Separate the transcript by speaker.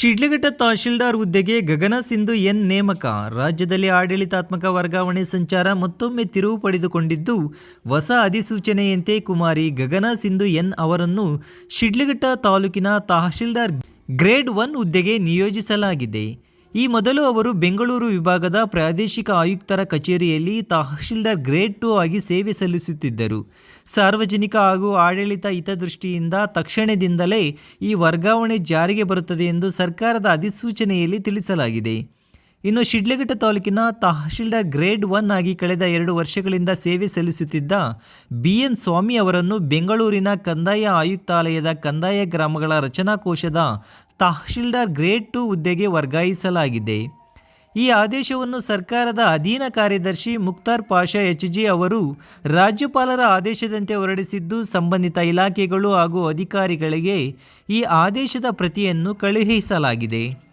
Speaker 1: ಶಿಡ್ಲಘಟ್ಟ ತಹಶೀಲ್ದಾರ್ ಹುದ್ದೆಗೆ ಗಗನ ಸಿಂಧು ಎನ್ ನೇಮಕ. ರಾಜ್ಯದಲ್ಲಿ ಆಡಳಿತಾತ್ಮಕ ವರ್ಗಾವಣೆ ಸಂಚಾರ ಮತ್ತೊಮ್ಮೆ ತಿರುವು ಪಡೆದುಕೊಂಡಿದ್ದು, ಹೊಸ ಅಧಿಸೂಚನೆಯಂತೆ ಕುಮಾರಿ ಗಗನ ಸಿಂಧು ಎನ್ ಅವರನ್ನು ಶಿಡ್ಲಘಟ್ಟ ತಾಲೂಕಿನ ತಹಶೀಲ್ದಾರ್ ಗ್ರೇಡ್ ಒನ್ ಹುದ್ದೆಗೆ ನಿಯೋಜಿಸಲಾಗಿದೆ. ಈ ಮೊದಲು ಅವರು ಬೆಂಗಳೂರು ವಿಭಾಗದ ಪ್ರಾದೇಶಿಕ ಆಯುಕ್ತರ ಕಚೇರಿಯಲ್ಲಿ ತಹಶೀಲ್ದಾರ್ ಗ್ರೇಡ್ ಟು ಆಗಿ ಸೇವೆ ಸಲ್ಲಿಸುತ್ತಿದ್ದರು. ಸಾರ್ವಜನಿಕ ಹಾಗೂ ಆಡಳಿತ ಹಿತದೃಷ್ಟಿಯಿಂದ ತಕ್ಷಣದಿಂದಲೇ ಈ ವರ್ಗಾವಣೆ ಜಾರಿಗೆ ಬರುತ್ತದೆ ಎಂದು ಸರ್ಕಾರದ ಅಧಿಸೂಚನೆಯಲ್ಲಿ ತಿಳಿಸಲಾಗಿದೆ. ಇನ್ನು ಶಿಡ್ಲಘಟ್ಟ ತಾಲೂಕಿನ ತಹಶೀಲ್ದಾರ್ ಗ್ರೇಡ್ ಒನ್ ಆಗಿ ಕಳೆದ ಎರಡು ವರ್ಷಗಳಿಂದ ಸೇವೆ ಸಲ್ಲಿಸುತ್ತಿದ್ದ ಬಿ ಎನ್ ಸ್ವಾಮಿ ಅವರನ್ನು ಬೆಂಗಳೂರಿನ ಕಂದಾಯ ಆಯುಕ್ತಾಲಯದ ಕಂದಾಯ ಗ್ರಾಮಗಳ ರಚನಾ ಕೋಶದ ತಹಶೀಲ್ದಾರ್ ಗ್ರೇಡ್ ಟು ಹುದ್ದೆಗೆ ವರ್ಗಾಯಿಸಲಾಗಿದೆ. ಈ ಆದೇಶವನ್ನು ಸರ್ಕಾರದ ಅಧೀನ ಕಾರ್ಯದರ್ಶಿ ಮುಕ್ತಾರ್ ಪಾಷಾ ಎಚ್ ಜಿ ಅವರು ರಾಜ್ಯಪಾಲರ ಆದೇಶದಂತೆ ಹೊರಡಿಸಿದ್ದು, ಸಂಬಂಧಿತ ಇಲಾಖೆಗಳು ಹಾಗೂ ಅಧಿಕಾರಿಗಳಿಗೆ ಈ ಆದೇಶದ ಪ್ರತಿಯನ್ನು ಕಳುಹಿಸಲಾಗಿದೆ.